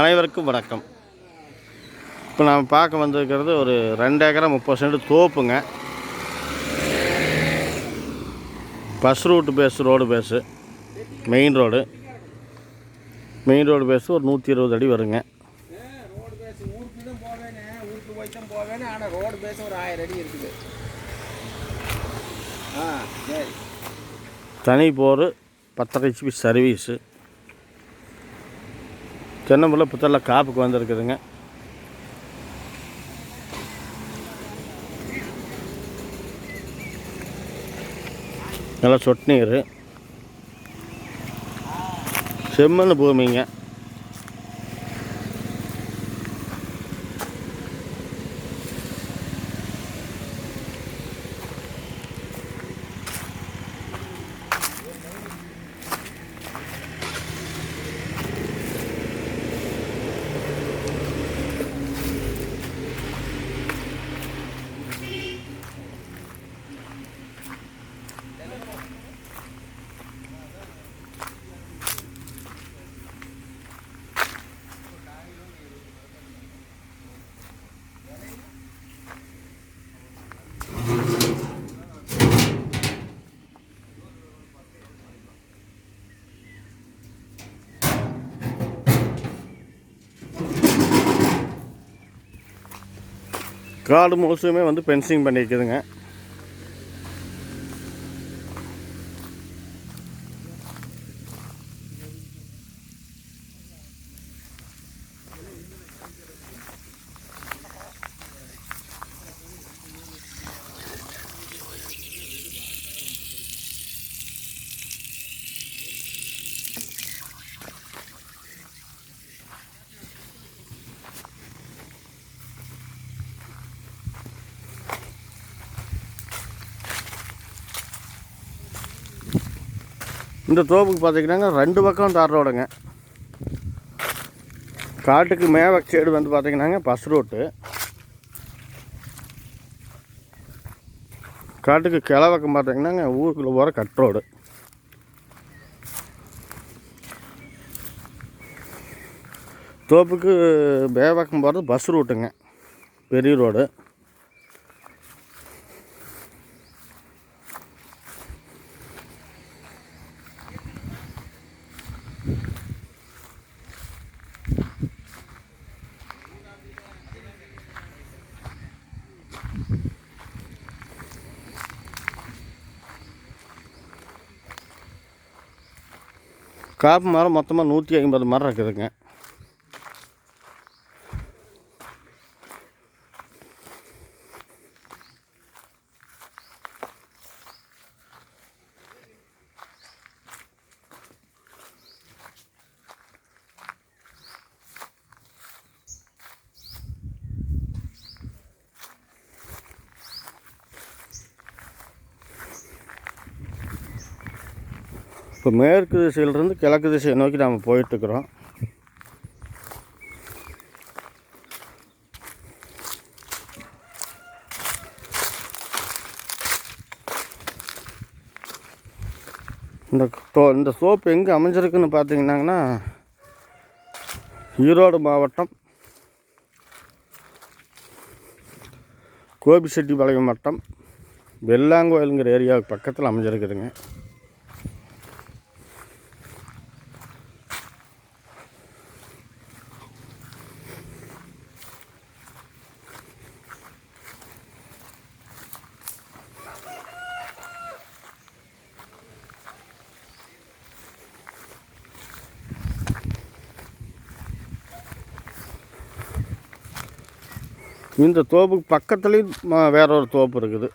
அனைவருக்கும் வணக்கம். இப்போ நாம் பார்க்க வந்திருக்கிறது ஒரு ரெண்டு ஏக்கரை முப்பது cent தோப்புங்க. Bus route face road face main road main road face ஒரு நூற்றி இருபது அடி வருங்க. ரோடு ஆயிரம் தனி போர் பத்தரை ஹெச்பி சர்வீஸு தென்னம்பிள்ளை புத்தரில் காப்புக்கு வந்திருக்குதுங்க. நல்லா சொட்டு நீர். செம்மண் பூமிங்க. காடு முழுசுமே வந்து பென்சிங் பண்ணியிருக்குதுங்க. இந்த தோப்புக்கு பார்த்தீங்கன்னா ரெண்டு பக்கம் தார் ரோடுங்க. காட்டுக்கு மேவக் சைடு வந்து பார்த்திங்கனாங்க பஸ் ரோட்டு காட்டுக்கு கிளவக்கம் பார்த்திங்கன்னாங்க ஊருக்குள்ளே போகிற கட் ரோடு தோப்புக்கு மேவக்கம் போகிறது பஸ் ரூட்டுங்க பெரிய ரோடு காப்பு மரம் மொத்தமாக நூற்றி ஐம்பது மரம் இருக்குதுங்க. இப்போ மேற்கு திசையிலிருந்து கிழக்கு திசையை நோக்கி நாம் போயிட்டுருக்குறோம். இந்த தோ இந்த சோப்பு எங்கே அமைஞ்சிருக்குன்னு பார்த்தீங்கன்னாங்கன்னா ஈரோடு மாவட்டம் கோபிச்செட்டிப்பாளையம் வட்டம் வெள்ளாங்கோயிலுங்கிற ஏரியாவுக்கு பக்கத்தில் அமைஞ்சிருக்குதுங்க. இந்த தோப்புக்கு பக்கத்துலேயும் வேற ஒரு தோப்பு இருக்குது.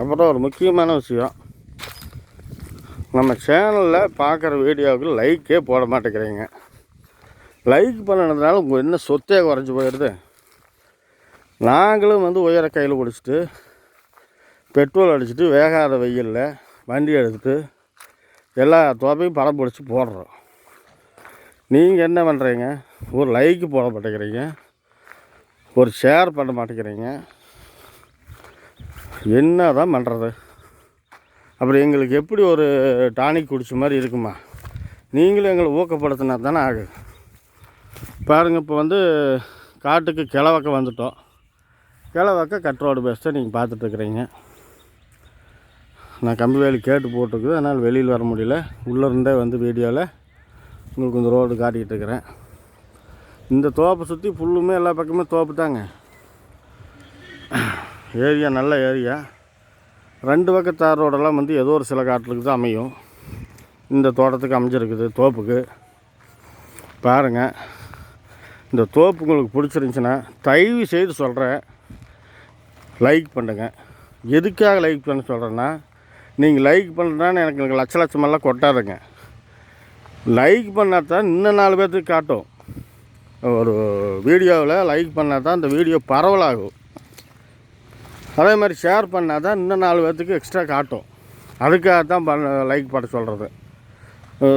அப்புறம் ஒரு முக்கியமான விஷயம். நம்ம சேனலில் பார்க்குற வீடியோவுக்கு லைக்கே போட மாட்டேங்கிறீங்க. லைக் பண்ணதுனால உங்கள் என்ன சொத்தே குறைஞ்சி போயிடுது. நாங்களும் வந்து உயர கையில் பிடிச்சிட்டு பெட்ரோல் அடிச்சுட்டு வேகாத வெயிலில் வண்டி எடுத்துட்டு எல்லா தோப்பையும் படம் பிடிச்சி போடுறோம். நீங்கள் என்ன பண்ணுறீங்க ஒரு லைக்கு போட மாட்டேங்கிறீங்க. ஒரு ஷேர் பண்ண மாட்டேங்கிறீங்க. என்ன தான் பண்ணுறது அப்புறம் எங்களுக்கு எப்படி ஒரு டானிக் குடிச்ச மாதிரி இருக்குமா? நீங்களும் எங்களை ஊக்கப்படுத்தினா தானே ஆகும் பாருங்கள் இப்போ வந்து காட்டுக்கு கிளவக்க வந்துட்டோம். கிளவக்க கட் ரோடு பேஸ்ட்டை நீங்கள் பார்த்துட்ருக்குறீங்க நான் கம்பி வேலி கேட்டு போட்டிருக்குது அதனால் வெளியில் வர முடியல. உள்ளே இருந்தே வந்து வீடியோவில் உங்களுக்கு இந்த ரோடு காட்டிக்கிட்டு இருக்கிறேன். இந்த தோப்பை சுற்றி ஃபுல்லுமே எல்லா பக்கமே தோப்பு தாங்க. ஏரியா நல்ல ஏரியா. ரெண்டு பக்கம் தார் ரோடெல்லாம் வந்து ஏதோ ஒரு சில காட்டுக்கு தான் அமையும். இந்த தோட்டத்துக்கு அமைஞ்சிருக்குது தோப்புக்கு. பாருங்கள் இந்த தோப்பு உங்களுக்கு பிடிச்சிருந்துச்சின்னா தயவு செய்து சொல்கிறேன் லைக் பண்ணுங்க. எதுக்காக லைக் பண்ண சொல்கிறேன்னா நீங்கள் லைக் பண்ணுறேன்னு எனக்கு எனக்கு லட்ச லட்சமெல்லாம் கொட்டாதுங்க. லைக் பண்ணால் தான் இன்னும் நாலு பேர்த்துக்கு காட்டும். ஒரு வீடியோவில் லைக் பண்ணால் தான் அந்த வீடியோ பரவலாகும். அதே மாதிரி ஷேர் பண்ணால் தான் இன்னும் நாலு பேர்த்துக்கு எக்ஸ்ட்ரா காட்டும். அதுக்காக தான் பண்ண லைக் பண்ண சொல்கிறது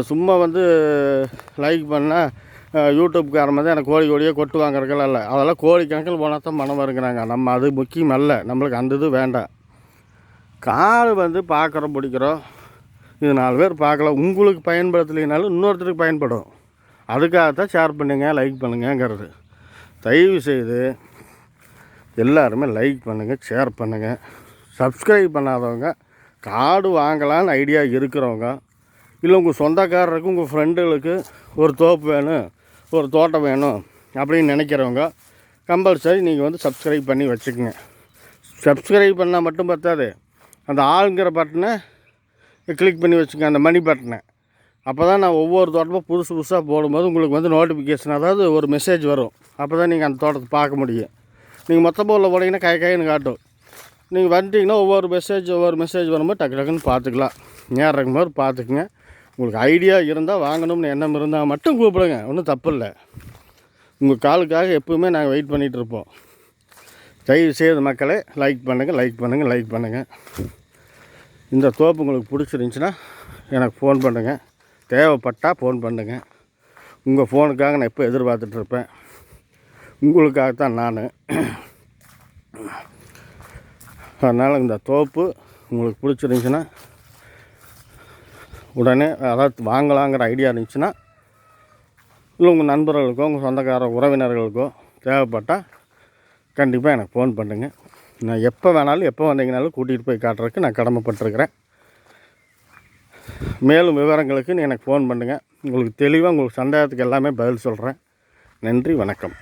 சும்மா வந்து லைக் பண்ணால் யூடியூப்காரன் தான் எனக்கு கோழி கோழியே கொட்டு வாங்குறதுக்கெல்லாம் இல்லை. அதெல்லாம் கோழி கணக்கில் போனால் தான் மனம் வருங்கிறாங்க. நம்ம அது முக்கியம் அல்ல. நம்மளுக்கு அந்த இது வேண்டாம். கால் வந்து பார்க்குறோம் பிடிக்கிறோம். இது நாலு பேர் பார்க்கலாம். உங்களுக்கு பயன்படுத்தலைனாலும் இன்னொருத்தருக்கு பயன்படும். அதுக்காக தான் ஷேர் பண்ணுங்கள் லைக் பண்ணுங்கங்கிறது. தயவு செய்து எல்லாருமே லைக் பண்ணுங்கள் ஷேர் பண்ணுங்கள் சப்ஸ்கிரைப் பண்ணாதவங்க காடு வாங்கலான்னு ஐடியா இருக்கிறவங்க இல்லை உங்கள் சொந்தக்காரருக்கு உங்கள் ஃப்ரெண்டுகளுக்கு ஒரு தோப்பு வேணும் ஒரு தோட்டம் வேணும் அப்படின்னு நினைக்கிறவங்க கம்பல்சரி நீங்கள் வந்து சப்ஸ்கிரைப் பண்ணி வச்சுக்கோங்க. சப்ஸ்கிரைப் பண்ணால் மட்டும் பற்றாது அந்த ஆளுங்கிற பட்டனை கிளிக் பண்ணி வச்சுக்கோங்க அந்த மணி பட்டனை அப்போ தான் நான் ஒவ்வொரு தோட்டமும் புதுசு புதுசாக போடும்போது உங்களுக்கு வந்து நோட்டிஃபிகேஷன் அதாவது ஒரு மெசேஜ் வரும். அப்போ தான் நீங்கள் அந்த தோட்டத்தை பார்க்க முடியும். நீங்கள் மொத்த போரில் போனீங்கன்னா கை கைன்னு காட்டும். நீங்கள் வந்துட்டிங்கன்னா ஒவ்வொரு மெசேஜ் ஒவ்வொரு மெசேஜ் வரும்போது டக்கு டக்குன்னு பார்த்துக்கலாம். நேரம் இருக்கும்போது பார்த்துக்குங்க. உங்களுக்கு ஐடியா இருந்தால் வாங்கணும்னு எண்ணம் இருந்தால் மட்டும் கூப்பிடுங்க. ஒன்றும் தப்பு இல்லை. உங்கள் காலுக்காக எப்பவுமே நாங்கள் வெயிட் பண்ணிகிட்டு இருப்போம். தயவு செய்து மக்களே லைக் பண்ணுங்கள் லைக் பண்ணுங்கள் லைக் பண்ணுங்கள் இந்த தோப்பு உங்களுக்கு பிடிச்சிருந்துச்சின்னா எனக்கு ஃபோன் பண்ணுங்கள் தேவைப்பட்டால் ஃபோன் பண்ணுங்கள் உங்கள் ஃபோனுக்காக நான் எப்போ எதிர்பார்த்துட்ருப்பேன் உங்களுக்காகத்தான் நான். அதனால் இந்த தோப்பு உங்களுக்கு பிடிச்சிருந்துச்சின்னா உடனே அதாவது வாங்கலாங்கிற ஐடியா இருந்துச்சுன்னா இல்லை உங்கள் நண்பர்களுக்கோ உங்கள் சொந்தக்கார உறவினர்களுக்கோ தேவைப்பட்டால் கண்டிப்பாக எனக்கு ஃபோன் பண்ணுங்கள் நான் எப்போ வேணாலும் எப்போ வந்தீங்கனாலும் கூட்டிகிட்டு போய் காட்டுறதுக்கு நான் கடமைப்பட்டிருக்கிறேன். மேலும் விவரங்களுக்கு நீ எனக்கு ஃபோன் பண்ணுங்கள் உங்களுக்கு தெளிவாக உங்களுக்கு சந்தேகத்துக்கு எல்லாமே பதில் சொல்கிறேன் நன்றி வணக்கம்.